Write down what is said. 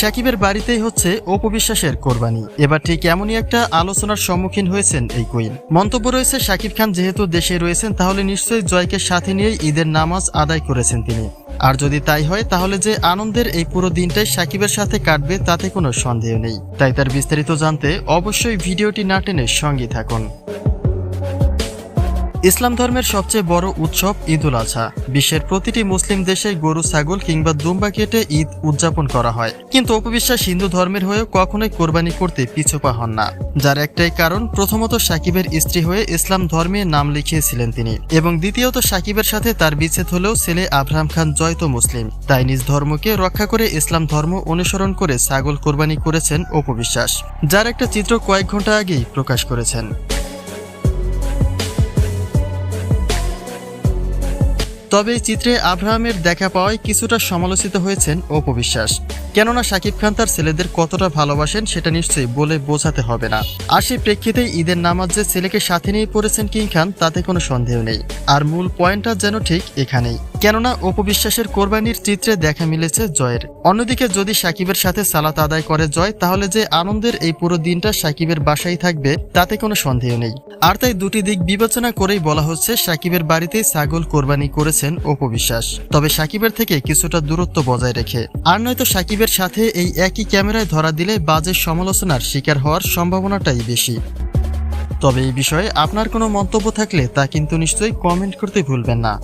সাকিবের বাড়িতেই হচ্ছে অপবিশ্বাসের কোরবানি। এবার ঠিক এমনই একটা আলোচনার সম্মুখীন হয়েছেন এই কুইন। মন্তব্য রয়েছে, সাকিব খান যেহেতু দেশে রয়েছেন, তাহলে নিশ্চয়ই জয়কে সাথে নিয়েই ঈদের নামাজ আদায় করেছেন তিনি। আর যদি তাই হয়, তাহলে যে আনন্দের এই পুরো দিনটাই সাকিবের সাথে কাটবে, তাতে কোনো সন্দেহ নেই। তাই তার বিস্তারিত জানতে অবশ্যই ভিডিওটি না টেনে সঙ্গে থাকুন। ইসলাম ধর্মের সবচেয়ে বড় উৎসব ঈদ উল আজহা। বিশ্বের প্রতিটি মুসলিম দেশে গরু, ছাগল কিংবা দুম্বা কেটে ঈদ উদযাপন করা হয়। কিন্তু অপবিশ্বাস হিন্দু ধর্মের হয়েও কখনোই কোরবানি করতে পিছুপা হন না। যার একটাই কারণ, প্রথমত সাকিবের স্ত্রী হয়ে ইসলাম ধর্মে নাম লিখিয়েছিলেন তিনি এবং দ্বিতীয়ত সাকিবের সাথে তার বিচ্ছেদ হলেও ছেলে আব্রাহাম খান জয়তো মুসলিম। তাই নিজ ধর্মকে রক্ষা করে ইসলাম ধর্ম অনুসরণ করে ছাগল কোরবানি করেছেন অপবিশ্বাস, যার একটা চিত্র কয়েক ঘণ্টা আগেই প্রকাশ করেছেন। তবে চিত্রে আব্রাহামের দেখা পাওয়ায় কিছুটা সমালোচিত হয়েছেন অপবিশ্বাস কেননা শাকিব খান তার ছেলেদের কতটা ভালোবাসেন সেটা নিশ্চয়ই বলে বোঝাতে হবে না। আর সেই প্রেক্ষিতে ঈদের নামাজ যে ছেলেকে সাথে নিয়ে পড়েছেন কিং খান, তাতে কোনো সন্দেহ নেই। আর মূল পয়েন্টটা যেন ঠিক এখানেই। কেননা অপবিশ্বাসের কোরবানির চিত্রে দেখা মিলেছে জয়ের। অন্যদিকে যদি সাকিবের সাথে সালাত আদায় করে জয়, তাহলে যে আনন্দের এই পুরো দিনটা সাকিবের বাসায় থাকবে, তাতে কোনো সন্দেহ নেই। আর তাই দুটি দিক বিবেচনা করেই বলা হচ্ছে, সাকিবের বাড়িতেই ছাগল কোরবানি করেছেন অপবিশ্বাস। তবে সাকিবের থেকে কিছুটা দূরত্ব বজায় রেখে। আর নয়তো সাকিবের সাথে এই একই ক্যামেরায় ধরা দিলে বাজে সমালোচনার শিকার হওয়ার সম্ভাবনাটাই বেশি। তবে এই বিষয়ে আপনার কোনো মন্তব্য থাকলে তা কিন্তু নিশ্চয়ই কমেন্ট করতে ভুলবেন না।